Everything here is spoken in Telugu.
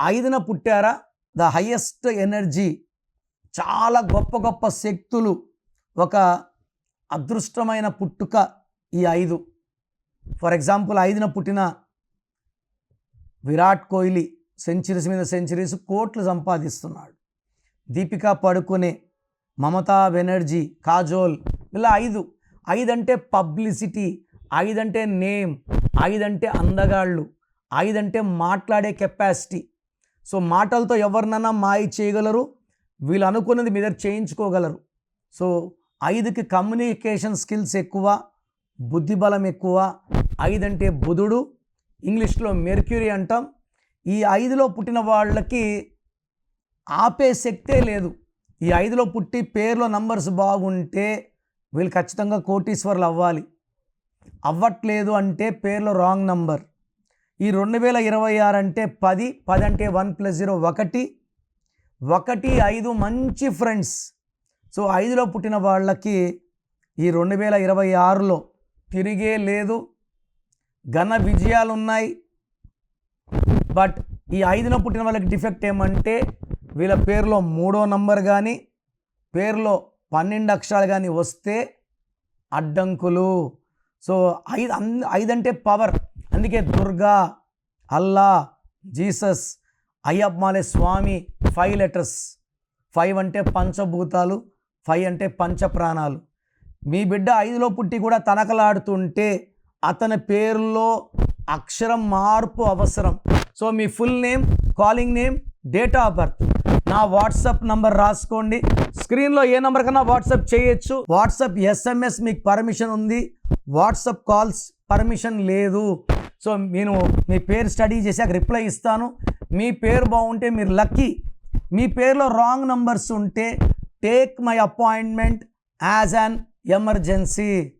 ఐదున పుట్టారా? The highest energy. చాలా గొప్ప గొప్ప శక్తులు. ఒక అదృష్టమైన పుట్టుక ఈ ఐదు. ఫర్ ఎగ్జాంపుల్ ఐదున పుట్టిన విరాట్ కోహ్లీ సెంచరీస్ మీద సెంచరీస్ కోట్లు సంపాదిస్తున్నాడు. దీపికా పడుకునే మమతా బెనర్జీ కాజోల్ ఇలా ఐదు. ఐదు అంటే పబ్లిసిటీ ఐదు అంటే నేమ్ ఐదంటే అందగాళ్ళు ఐదంటే మాట్లాడే కెపాసిటీ. సో మాటలతో ఎవరినన్నా మాయ చేయగలరు? వీళ్ళు అనుకున్నది మీద చేయించుకోగలరు. సో ఐదుకి కమ్యూనికేషన్ స్కిల్స్ ఎక్కువ బుద్ధిబలం ఎక్కువ ఐదంటే బుధుడు ఇంగ్లీష్లో మెర్క్యూరీ అంటాం. ఈ ఐదులో పుట్టిన వాళ్ళకి ఆపే శక్తే లేదు. ఈ ఐదులో పుట్టి పేర్లో నంబర్స్ బాగుంటే వీళ్ళు ఖచ్చితంగా కోటీశ్వర్లు అవ్వాలి. అవ్వట్లేదు అంటే పేర్లో రాంగ్ నంబర్ ఈ రెండు వేల ఇరవై ఆరు అంటే పది పది అంటే వన్ ప్లస్ జీరో ఒకటి. ఒకటి ఐదు మంచి ఫ్రెండ్స్. సో ఐదులో పుట్టిన వాళ్ళకి ఈ రెండు వేల ఇరవై ఆరులో తిరిగే లేదు. ఘన విజయాలు ఉన్నాయి బట్ ఈ ఐదులో పుట్టిన వాళ్ళకి డిఫెక్ట్ ఏమంటే వీళ్ళ పేరులో మూడో నంబర్ కానీ పేరులో పన్నెండు అక్షరాలు కానీ వస్తే అడ్డంకులు. సో ఐదు అంద ఐదంటే పవర్. అందుకే దుర్గా అల్లా జీసస్ అయ్యప్పమాలే స్వామి ఫైవ్ లెటర్స్ ఫైవ్ అంటే పంచభూతాలు ఫైవ్ అంటే పంచ ప్రాణాలు మీ బిడ్డ ఐదులో పుట్టి కూడా తనకలాడుతుంటే అతని పేరులో అక్షరం మార్పు అవసరం. So me full name calling name date of birth నా వాట్సాప్ నంబర్ రాసుకోండి. స్క్రీన్లో ఏ నంబర్ కన్నా వాట్సాప్ చేయొచ్చు. వాట్సాప్ ఎస్ఎంఎస్ మీకు పర్మిషన్ ఉంది. వాట్సాప్ కాల్స్ పర్మిషన్ లేదు. సో నేను మీ పేరు స్టడీ చేశాక రిప్లై ఇస్తాను. మీ పేరు బాగుంటే మీరు లక్కీ. మీ పేరులో రాంగ్ నంబర్స్ ఉంటే take my appointment as an emergency.